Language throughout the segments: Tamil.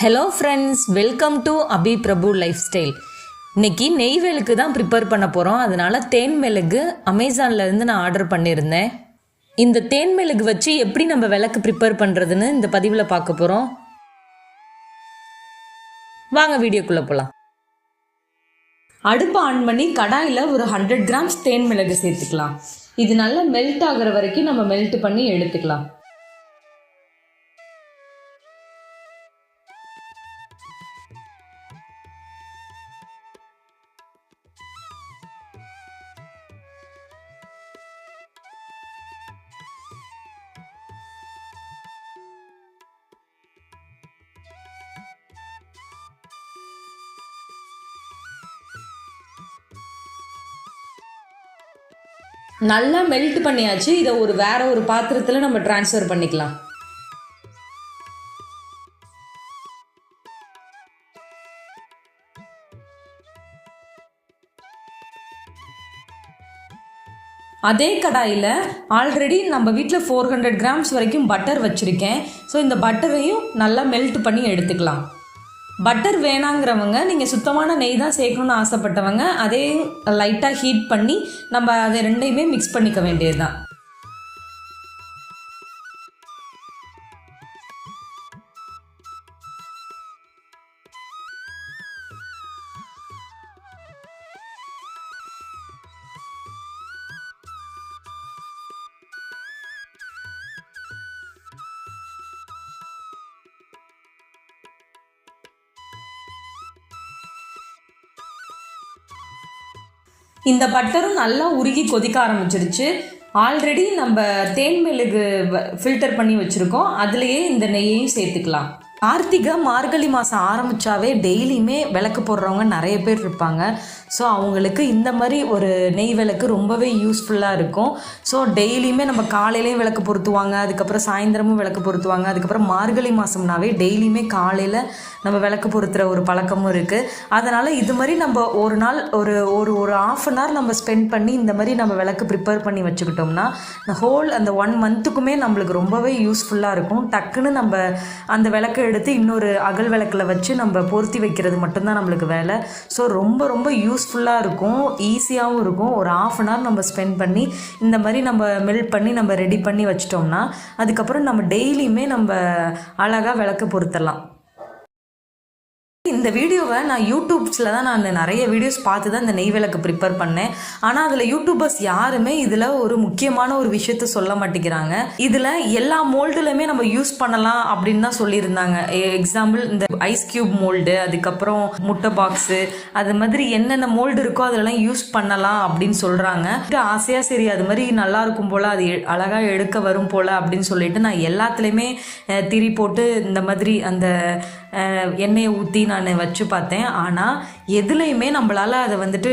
Hello friends welcome to Abi Prabhu life style இன்னைக்கு நெய் தான் ப்ரிப்பேர் பண்ண போகிறோம் அதனால தேன் மிளகு அமேசான்லேருந்து நான் ஆர்டர் பண்ணியிருந்தேன். இந்த தேன் மிளகு வச்சு எப்படி நம்ம விளக்கு ப்ரிப்பேர் பண்ணுறதுன்னு இந்த பதிவில் பார்க்க போகிறோம் வாங்க வீடியோக்குள்ளே போகலாம் அடுப்பு ஆன் பண்ணி கடாயில் ஒரு ஹண்ட்ரட் கிராம்ஸ் தேன் மிளகு சேர்த்துக்கலாம். இது நல்லா மெல்ட் ஆகுற வரைக்கும் நம்ம மெல்ட் பண்ணி எடுத்துக்கலாம். நல்லா மெல்ட் பண்ணியாச்சு. இதை ஒரு வேற ஒரு பாத்திரத்தில் நம்ம ட்ரான்ஸ்ஃபர் பண்ணிக்கலாம். அதே கடாயில் ஆல்ரெடி நம்ம வீட்டில் ஃபோர் ஹண்ட்ரட் கிராம்ஸ் வரைக்கும் பட்டர் வச்சுருக்கேன். ஸோ இந்த பட்டரையும் நல்லா மெல்ட் பண்ணி எடுத்துக்கலாம். பட்டர் வேணாங்கிறவங்க நீங்கள் சுத்தமான நெய் தான் சேர்க்கணும்னு ஆசைப்பட்டவங்க அதே லைட்டாக ஹீட் பண்ணி நம்ம அதை ரெண்டையுமே மிக்ஸ் பண்ணிக்க வேண்டியது தான் இந்த பட்டரும் நல்லா உருகி கொதிக்க ஆரம்பிச்சிருச்சு. ஆல்ரெடி நம்ம தேன் மிளகு ஃபில்டர் பண்ணி வச்சுருக்கோம். அதுலேயே இந்த நெய்யையும் சேர்த்துக்கலாம். கார்த்திகை மார்கழி மாதம் ஆரம்பித்தாவே டெய்லியுமே விளக்கு போடுறவங்க நிறைய பேர் இருப்பாங்க. ஸோ அவங்களுக்கு இந்த மாதிரி ஒரு நெய் விளக்கு ரொம்பவே யூஸ்ஃபுல்லாக இருக்கும். ஸோ டெய்லியுமே நம்ம காலையிலையும் விளக்கு பொருத்துவாங்க அதுக்கப்புறம் சாயந்தரமும் விளக்கு பொருத்துவாங்க அதுக்கப்புறம் மார்கழி மாதம்னாவே டெய்லியுமே காலையில் நம்ம விளக்கு பொருத்துகிற ஒரு பழக்கமும் இருக்குது அதனால் இது மாதிரி நம்ம ஒரு நாள் ஒரு ஒரு ஒரு ஆஃப் அன் ஹவர் நம்ம ஸ்பெண்ட் பண்ணி இந்த மாதிரி நம்ம விளக்கு ப்ரிப்பேர் பண்ணி வச்சுக்கிட்டோம்னா இந்த ஹோல் அந்த ஒன் மந்த்துக்குமே நம்மளுக்கு ரொம்பவே யூஸ்ஃபுல்லாக இருக்கும். டக்குன்னு நம்ம அந்த விளக்கு எடுத்து இன்னொரு அகல் விளக்கில் வச்சு நம்ம பொருத்தி வைக்கிறது மட்டும்தான் நம்மளுக்கு வேலை. ஸோ ரொம்ப ரொம்ப யூஸ்ஃபுல்லாக இருக்கும். ஈஸியாகவும் இருக்கும். ஒரு ஆஃப் அன் ஹவர் நம்ம ஸ்பெண்ட் பண்ணி இந்த மாதிரி நம்ம மெல்ட் பண்ணி நம்ம ரெடி பண்ணி வச்சிட்டோம்னா அதுக்கப்புறம் நம்ம டெய்லியுமே நம்ம அழகாக விளக்கு பொருத்தலாம். இந்த வீடியோவை நான் யூடியூப்ஸில் தான் நான் நிறைய வீடியோஸ் பார்த்து தான் இந்த நெய் விளக்கு ப்ரிப்பேர் பண்ணேன். ஆனால் அதில் யூடியூபர்ஸ் யாருமே இதில் ஒரு முக்கியமான ஒரு விஷயத்த சொல்ல மாட்டேங்கிறாங்க. இதில் எல்லா மோல்டுலையுமே நம்ம யூஸ் பண்ணலாம் அப்படின்னு தான் சொல்லியிருந்தாங்க. E, எக்ஸாம்பிள் இந்த ஐஸ் கியூப் மோல்டு அதுக்கப்புறம் முட்டை பாக்ஸு அது மாதிரி என்னென்ன மோல்டு இருக்கோ அதெல்லாம் யூஸ் பண்ணலாம் அப்படின்னு சொல்கிறாங்க ஆசையாக சரி அது மாதிரி நல்லா இருக்கும் போல் அது அழகாக எடுக்க வரும் போல் அப்படின்னு சொல்லிட்டு நான் எல்லாத்துலேயுமே திரி போட்டு இந்த மாதிரி அந்த எண்ணெயை ஊற்றி நான் வச்சு பார்த்தேன். ஆனால் எதுலேயுமே நம்மளால் அதை வந்துட்டு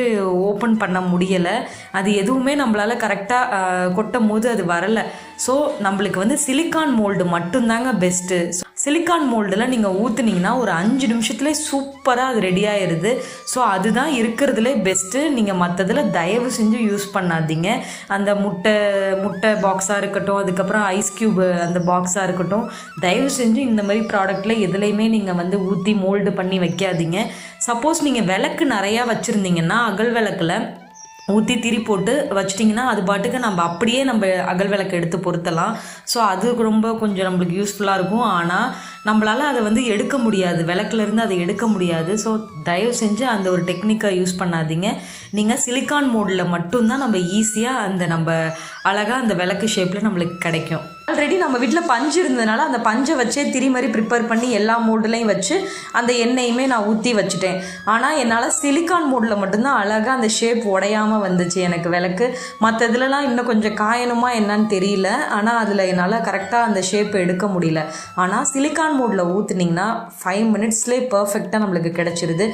ஓப்பன் பண்ண முடியலை. அது எதுவுமே நம்மளால் கரெக்டாக கொட்டும் போது அது வரலை. ஸோ நம்மளுக்கு வந்து சிலிக்கான் மோல்டு மட்டும்தாங்க பெஸ்ட்டு சிலிக்கான் மோல்டில் நீங்கள் ஊற்றுனீங்கன்னா ஒரு அஞ்சு நிமிஷத்துலேயே சூப்பராக அது ரெடி ஆயிடுது ஸோ அதுதான் இருக்கிறதுலே பெஸ்ட்டு நீங்கள் மற்றதில் தயவு செஞ்சு யூஸ் பண்ணாதீங்க. அந்த முட்டை முட்டை பாக்ஸாக இருக்கட்டும் அதுக்கப்புறம் ஐஸ் க்யூப் அந்த பாக்ஸாக இருக்கட்டும் தயவு செஞ்சு இந்த மாதிரி ப்ராடக்ட்டில் எதுலேயுமே நீங்கள் வந்து ஊற்றி மோல்டு பண்ணி வைக்காதீங்க. சப்போஸ் நீங்கள் விளக்கு நிறையா வச்சுருந்தீங்கன்னா அகல் விளக்கில் ஊற்றி திரி போட்டு வச்சிட்டிங்கன்னா அது பாட்டுக்கு நம்ம அப்படியே நம்ம அகல் விளக்கு எடுத்து பொருத்தலாம். ஸோ அது ரொம்ப கொஞ்சம் நம்மளுக்கு யூஸ்ஃபுல்லாக இருக்கும். ஆனால் நம்மளால் அதை வந்து எடுக்க முடியாது. விளக்குலேருந்து அதை எடுக்க முடியாது. ஸோ தயவு செஞ்சு அந்த ஒரு டெக்னிக்கை யூஸ் பண்ணாதீங்க. நீங்கள் சிலிக்கான் மோடில் மட்டும்தான் நம்ம ஈஸியாக அந்த நம்ம அழகாக அந்த விளக்கு ஷேப்பில் நம்மளுக்கு கிடைக்கும். ஆல்ரெடி நம்ம வீட்டில் பஞ்சு இருந்ததுனால அந்த பஞ்சை வச்சே திரி மாதிரி ப்ரிப்பேர் பண்ணி எல்லா மோல்டுலையும் வச்சு அந்த எண்ணெயுமே நான் ஊற்றி வச்சுட்டேன். ஆனால் என்னால் சிலிக்கான் மோடில் மட்டும்தான் அழகாக அந்த ஷேப் உடையாமல் வந்துச்சு எனக்கு விளக்கு. மற்ற இதுலலாம் இன்னும் கொஞ்சம் காயணுமா என்னன்னு தெரியல. ஆனால் அதில் என்னால் கரெக்டாக அந்த ஷேப் எடுக்க முடியல. ஆனால் சிலிக்கான் மோடில் ஊற்றுனீங்கன்னா ஃபைவ் மினிட்ஸ்லேயே பர்ஃபெக்டாக நம்மளுக்கு கிடச்சிருது.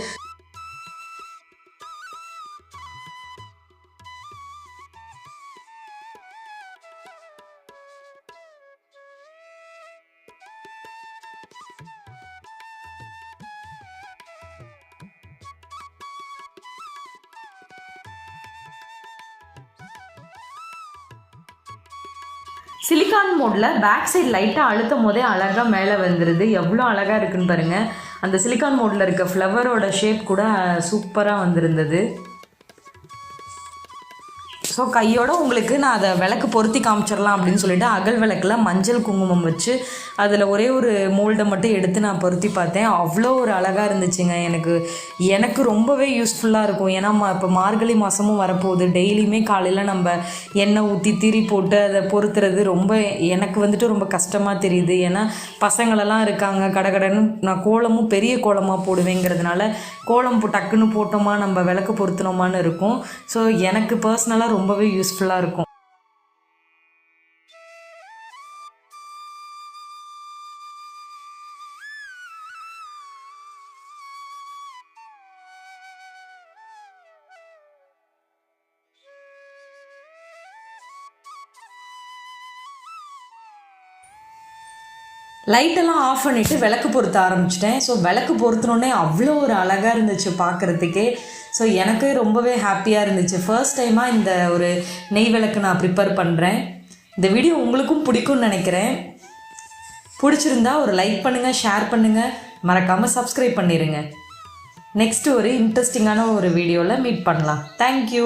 சிலிக்கான் மோடில் பேக் சைடு லைட்டாக அழுத்தும் போதே அழகாக மேலே வந்துடுது எவ்வளோ அழகாக இருக்குன்னு பாருங்கள் அந்த சிலிக்கான் மோடில் இருக்க ஃப்ளவரோட ஷேப் கூட சூப்பராக வந்திருந்தது. ஸோ கையோட உங்களுக்கு நான் அதை விளக்கு பொருத்தி காமிச்சிடலாம் அப்படின்னு சொல்லிட்டு அகல் விளக்கில் மஞ்சள் குங்குமம் வச்சு அதில் ஒரே ஒரு மோல்டை மட்டும் எடுத்து நான் பொருத்தி பார்த்தேன். அவ்வளோ ஒரு அழகாக இருந்துச்சுங்க. எனக்கு எனக்கு ரொம்பவே யூஸ்ஃபுல்லாக இருக்கும். ஏன்னா ம- இப்போ மார்கழி மாதமும் வரப்போகுது. டெய்லியுமே காலையில் நம்ம எண்ணெய் ஊற்றி திரி போட்டு அதை பொருத்துறது ரொம்ப எனக்கு வந்துட்டு ரொம்ப கஷ்டமாக தெரியுது. ஏன்னா பசங்களெல்லாம் இருக்காங்க. கடகடன்னு நான் கோலமும் பெரிய கோலமாக போடுவேங்கிறதுனால கோலம் போ- டக்குன்னு போட்டோமா நம்ம விளக்கு பொருத்தினோமான்னு இருக்கும். ஸோ எனக்கு பர்சனலாக ரொம்பவே யூஸ்ஃபுல்லாக இருக்கும். லைட்டெல்லாம் ஆஃப் பண்ணிவிட்டு விளக்கு பொருத்த ஆரம்பிச்சிட்டேன். ஸோ விளக்கு பொருத்தினோடனே அவ்வளோ ஒரு அழகாக இருந்துச்சு பார்க்குறதுக்கே ஸோ எனக்கு ரொம்பவே ஹாப்பியாக இருந்துச்சு. ஃபர்ஸ்ட் டைமாக இந்த ஒரு நெய் விளக்கு நான் ப்ரிப்பேர் பண்ணுறேன் இந்த வீடியோ உங்களுக்கும் பிடிக்கும்னு நினைக்கிறேன். பிடிச்சிருந்தா ஒரு லைக் பண்ணுங்கள் ஷேர் பண்ணுங்கள் மறக்காமல் சப்ஸ்கிரைப் பண்ணிடுங்க நெக்ஸ்ட் ஒரு இன்ட்ரெஸ்டிங்கான ஒரு வீடியோவில் மீட் பண்ணலாம். தேங்க்யூ